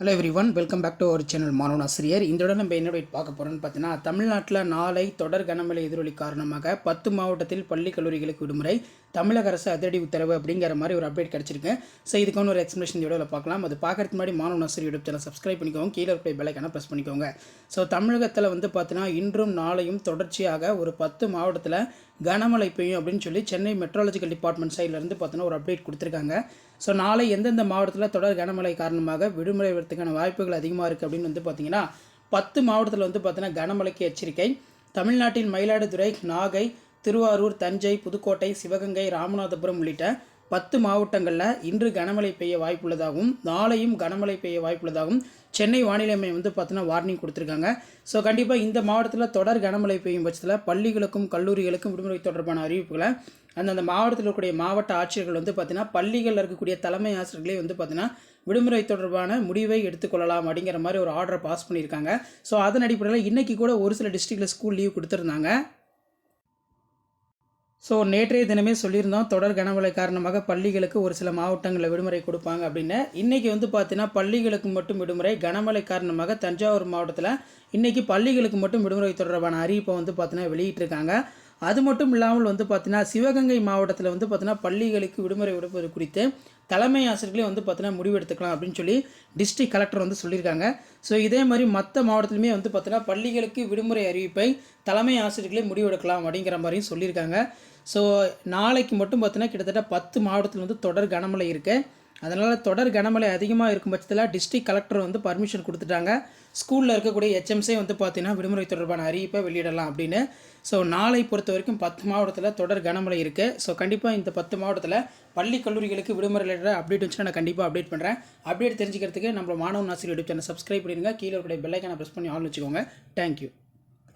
Hello everyone welcome back to our channel மாணவன் ஆசிரியர் இந்த நம்ம என்ன பார்க்க போகிறோம்னு பார்த்தீங்கன்னா தமிழ்நாட்டில் நாளை தொடர் கனமழை எதிரொலி காரணமாக பத்து மாவட்டத்தில் பள்ளி கல்லூரிகளுக்கு விடுமுறை தமிழக அரசு அதிரடி உத்தரவு அப்படிங்கிற மாதிரி ஒரு அப்டேட் கிடச்சிருக்கு. ஸோ இதுக்கான ஒரு எக்ஸ்பிளேஷன் வீடியோவில் பார்க்கலாம். அது பார்க்குறதுக்கு முன்னாடி மாணவன் ஆசிரியர் யூடியூப் சேனல் சப்ஸ்கிரைப் பண்ணிக்கோங்க. கீழே இருக்க பெல்லைக்கான ப்ரெஸ் பண்ணிக்கோங்க. ஸோ தமிழகத்தில் வந்து பார்த்தீங்கன்னா இன்றும் நாளையும் தொடர்ச்சியாக ஒரு பத்து மாவட்டத்தில் கனமழை பெய்யும் அப்படின்னு சொல்லி சென்னை மெட்ரோலஜிக்கல் டிபார்ட்மெண்ட் சைட்லேருந்து பார்த்தோன்னா ஒரு அப்டேட் கொடுத்துருக்காங்க. ஸோ நாளை எந்தெந்த மாவட்டத்தில் தொடர் கனமழை காரணமாக விடுமுறை வரதுக்கான வாய்ப்புகள் அதிகமாக இருக்குது அப்படின்னு வந்து பார்த்தீங்கன்னா பத்து மாவட்டத்தில் வந்து பார்த்தீங்கன்னா கனமழைக்கு எச்சரிக்கை. தமிழ்நாட்டின் மயிலாடுதுறை நாகை திருவாரூர் தஞ்சை புதுக்கோட்டை சிவகங்கை ராமநாதபுரம் உள்ளிட்ட பத்து மாவட்டங்களில் இன்று கனமழை பெய்ய வாய்ப்புள்ளதாகவும் நாளையும் கனமழை பெய்ய வாய்ப்புள்ளதாகவும் சென்னை வானிலை மையம் வந்து பார்த்தீங்கன்னா வார்னிங் கொடுத்துருக்காங்க. ஸோ கண்டிப்பாக இந்த மாவட்டத்தில் தொடர் கனமழை பெய்யும் பட்சத்தில் பள்ளிகளுக்கும் கல்லூரிகளுக்கும் விடுமுறை தொடர்பான அறிவிப்புகளை அந்தந்த மாவட்டத்தில் இருக்கக்கூடிய மாவட்ட ஆட்சியர்கள் வந்து பார்த்தீங்கன்னா பள்ளிகளில் இருக்கக்கூடிய தலைமை ஆசிரியர்களே வந்து பார்த்தீங்கன்னா விடுமுறை தொடர்பான முடிவை எடுத்துக்கொள்ளலாம் அப்படிங்கிற மாதிரி ஒரு ஆர்டரை பாஸ் பண்ணியிருக்காங்க. ஸோ அதன் அடிப்படையில் இன்றைக்கி கூட ஒரு சில டிஸ்ட்ரிக்டில் ஸ்கூல் லீவ் கொடுத்துருந்தாங்க. ஸோ நேற்றைய தினமே சொல்லியிருந்தோம் தொடர் கனமழை காரணமாக பள்ளிகளுக்கு ஒரு சில மாவட்டங்களில் விடுமுறை கொடுப்பாங்க அப்படின்னு. இன்றைக்கி வந்து பார்த்தீங்கன்னா பள்ளிகளுக்கு மட்டும் விடுமுறை கனமழை காரணமாக தஞ்சாவூர் மாவட்டத்தில் இன்றைக்கி பள்ளிகளுக்கு மட்டும் விடுமுறை தொடர்பான அறிவிப்பை வந்து பார்த்தீங்கன்னா வெளியிட்டிருக்காங்க. அது மட்டும் இல்லாமல் வந்து பார்த்தீங்கன்னா சிவகங்கை மாவட்டத்தில் வந்து பார்த்தீங்கன்னா பள்ளிகளுக்கு விடுமுறை விடுப்பது குறித்து தலைமை ஆசிரியர்களே வந்து பார்த்தீங்கன்னா முடிவெடுத்துக்கலாம் அப்படின்னு சொல்லி டிஸ்ட்ரிக்ட் கலெக்டர் வந்து சொல்லியிருக்காங்க. ஸோ இதே மாதிரி மற்ற மாவட்டத்திலுமே வந்து பார்த்தீங்கன்னா பள்ளிகளுக்கு விடுமுறை அறிவிப்பை தலைமை ஆசிரியர்களே முடிவெடுக்கலாம் அப்படிங்கிற மாதிரியும் சொல்லியிருக்காங்க. ஸோ நாளைக்கு மட்டும் பார்த்தீங்கன்னா கிட்டத்தட்ட பத்து மாவட்டத்தில் வந்து தொடர் கனமழை இருக்குது அதனால் தொடர் கனமழை அதிகமாக இருக்கும் பட்சத்தில் டிஸ்ட்ரிக்ட் கலெக்டர் வந்து பர்மிஷன் கொடுத்துட்டாங்க. ஸ்கூலில் இருக்கக்கூடிய ஹெச்எம்ஸே வந்து பார்த்தீங்கன்னா விடுமுறை தொடர்பான அறிவிப்பை வெளியிடலாம் அப்படின்னு. ஸோ நாளை பொறுத்த வரைக்கும் பத்து மாவட்டத்தில் தொடர் கனமழை இருக்குது ஸோ கண்டிப்பாக இந்த பத்து மாவட்டத்தில் பள்ளி கல்லூரிகளுக்கு விடுமுறை ரிலேட்டட் அப்டேட் வந்துச்சுன்னா நான் கண்டிப்பாக அப்டேட் பண்ணுறேன் அப்டேட் தெரிஞ்சுக்கிறதுக்கு நம்ம மாணவன் ஆசிரியர் யூடியூப் சேனல் சப்ஸ்கிரைப் பண்ணிடுங்க. கீழே இருக்கக்கூடிய பெல்லைக்கான ப்ரெஸ் பண்ணி ஆன் வச்சுக்கோங்க. தேங்க்யூ